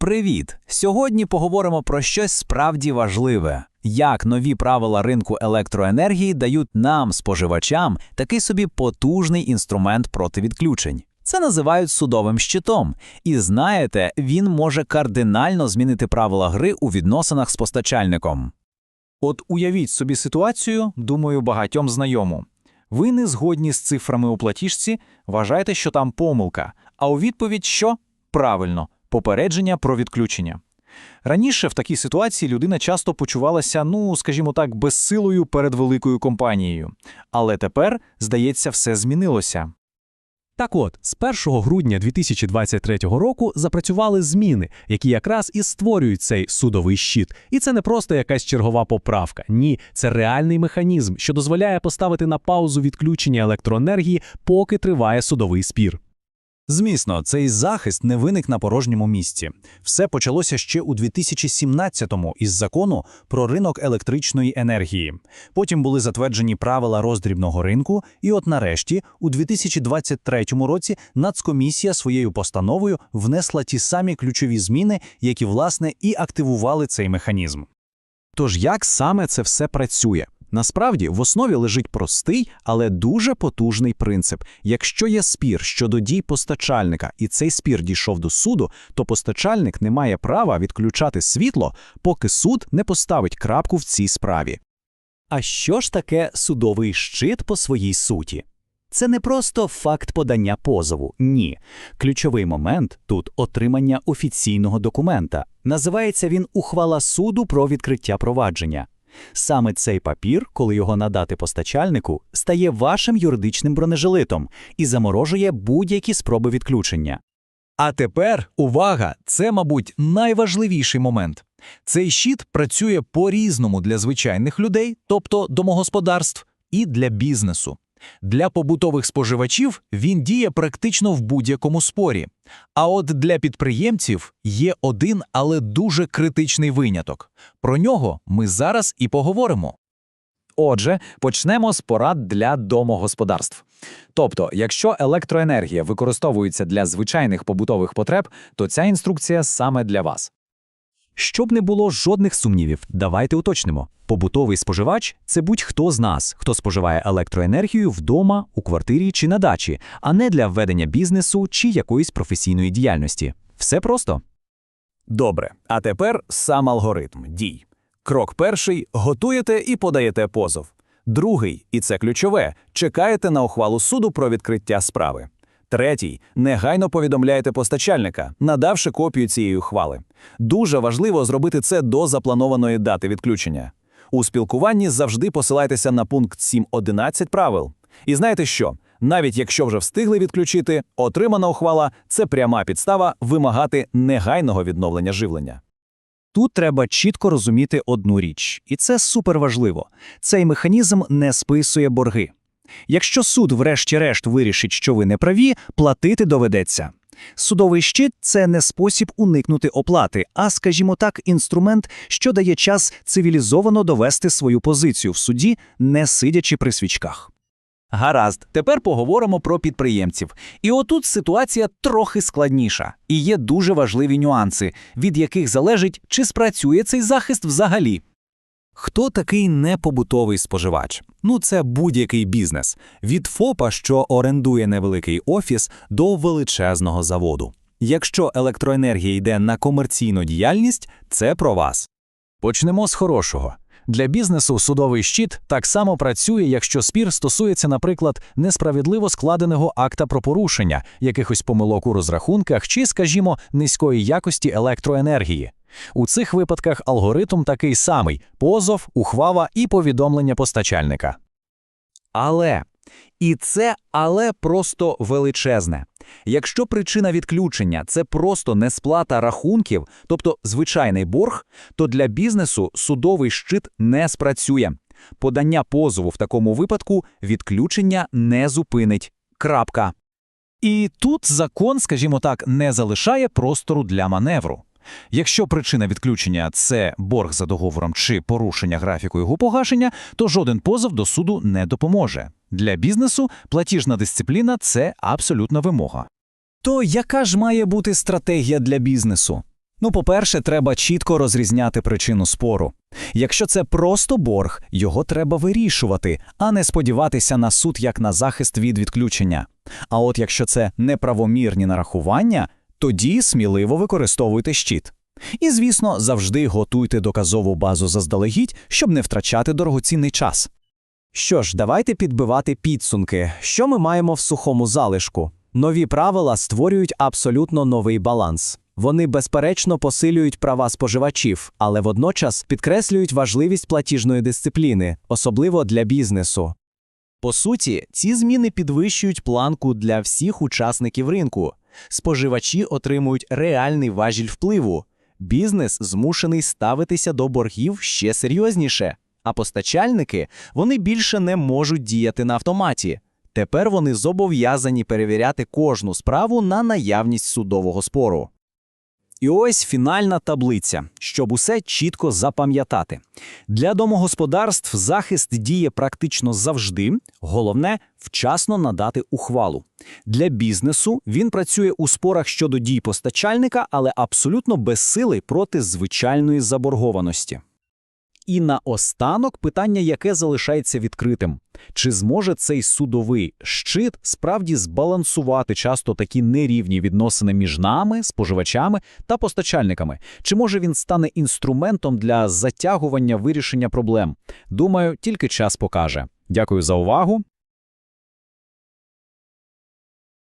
Привіт! Сьогодні поговоримо про щось справді важливе: як нові правила ринку електроенергії дають нам, споживачам, такий собі потужний інструмент проти відключень. Це називають судовим щитом, і знаєте, він може кардинально змінити правила гри у відносинах з постачальником. От уявіть собі ситуацію, думаю, багатьом знайому. Ви не згодні з цифрами у платіжці, вважаєте, що там помилка, а у відповідь що? Правильно, попередження про відключення. Раніше в такій ситуації людина часто почувалася, ну, скажімо так, безсилою перед великою компанією. Але тепер, здається, все змінилося. Так от, з 1 грудня 2023 року запрацювали зміни, які якраз і створюють цей судовий щит. І це не просто якась чергова поправка. Ні, це реальний механізм, що дозволяє поставити на паузу відключення електроенергії, поки триває судовий спір. Змісно, цей захист не виник на порожньому місці. Все почалося ще у 2017-му із закону про ринок електричної енергії. Потім були затверджені правила роздрібного ринку, і от нарешті, у 2023 році, Нацкомісія своєю постановою внесла ті самі ключові зміни, які, власне, і активували цей механізм. Тож як саме це все працює? Насправді в основі лежить простий, але дуже потужний принцип. Якщо є спір щодо дій постачальника, і цей спір дійшов до суду, то постачальник не має права відключати світло, поки суд не поставить крапку в цій справі. А що ж таке судовий щит по своїй суті? Це не просто факт подання позову. Ні. Ключовий момент тут отримання офіційного документа. Називається він ухвала суду про відкриття провадження. Саме цей папір, коли його надати постачальнику, стає вашим юридичним бронежилетом і заморожує будь-які спроби відключення. А тепер увага! Це, мабуть, найважливіший момент. Цей щит працює по-різному для звичайних людей, тобто домогосподарств, і для бізнесу. Для побутових споживачів він діє практично в будь-якому спорі. А от для підприємців є один, але дуже критичний виняток. Про нього ми зараз і поговоримо. Отже, почнемо з порад для домогосподарств. Тобто, якщо електроенергія використовується для звичайних побутових потреб, то ця інструкція саме для вас. Щоб не було жодних сумнівів, давайте уточнимо. Побутовий споживач це будь-хто з нас, хто споживає електроенергію вдома, у квартирі чи на дачі, а не для ведення бізнесу чи якоїсь професійної діяльності. Все просто. Добре, а тепер сам алгоритм дій. Крок перший готуєте і подаєте позов. Другий, і це ключове, чекаєте на ухвалу суду про відкриття справи. Третій негайно повідомляєте постачальника, надавши копію цієї ухвали. Дуже важливо зробити це до запланованої дати відключення. У спілкуванні завжди посилайтеся на пункт 7.11 правил. І знаєте що? Навіть якщо вже встигли відключити, отримана ухвала це пряма підстава вимагати негайного відновлення живлення. Тут треба чітко розуміти одну річ, і це суперважливо. Цей механізм не списує борги. Якщо суд, врешті-решт, вирішить, що ви не праві, платити доведеться. Судовий щит це не спосіб уникнути оплати, а, скажімо так, інструмент, що дає час цивілізовано довести свою позицію в суді, не сидячи при свічках. Гаразд, тепер поговоримо про підприємців. І отут ситуація трохи складніша, і є дуже важливі нюанси, від яких залежить, чи спрацює цей захист взагалі. Хто такий непобутовий споживач? Ну, це будь-який бізнес від ФОПа, що орендує невеликий офіс, до величезного заводу. Якщо електроенергія йде на комерційну діяльність, це про вас. Почнемо з хорошого. Для бізнесу судовий щит так само працює, якщо спір стосується, наприклад, несправедливо складеного акта про порушення, якихось помилок у розрахунках чи, скажімо, низької якості електроенергії. У цих випадках алгоритм такий самий: позов, ухвала і повідомлення постачальника. Але і це але просто величезне. Якщо причина відключення це просто несплата рахунків, тобто звичайний борг, то для бізнесу судовий щит не спрацює. Подання позову в такому випадку відключення не зупинить. Крапка. І тут закон, скажімо так, не залишає простору для маневру. Якщо причина відключення це борг за договором чи порушення графіку його погашення, то жоден позов до суду не допоможе. Для бізнесу платіжна дисципліна це абсолютна вимога. То яка ж має бути стратегія для бізнесу? Ну, по-перше, треба чітко розрізняти причину спору. Якщо це просто борг, його треба вирішувати, а не сподіватися на суд як на захист від відключення. А от якщо це неправомірні нарахування, тоді сміливо використовуйте щит. І, звісно, завжди готуйте доказову базу заздалегідь, щоб не втрачати дорогоцінний час. Що ж, давайте підбивати підсумки. Що ми маємо в сухому залишку? Нові правила створюють абсолютно новий баланс. Вони безперечно посилюють права споживачів, але водночас підкреслюють важливість платіжної дисципліни, особливо для бізнесу. По суті, ці зміни підвищують планку для всіх учасників ринку. Споживачі отримують реальний важіль впливу. Бізнес змушений ставитися до боргів ще серйозніше. А постачальники вони більше не можуть діяти на автоматі. Тепер вони зобов'язані перевіряти кожну справу на наявність судового спору. І ось фінальна таблиця, щоб усе чітко запам'ятати. Для домогосподарств захист діє практично завжди. Головне вчасно надати ухвалу. Для бізнесу він працює у спорах щодо дій постачальника, але абсолютно безсилий проти звичайної заборгованості. І наостанок питання, яке залишається відкритим. Чи зможе цей судовий щит справді збалансувати часто такі нерівні відносини між нами, споживачами та постачальниками? Чи може він стане інструментом для затягування вирішення проблем? Думаю, тільки час покаже. Дякую за увагу.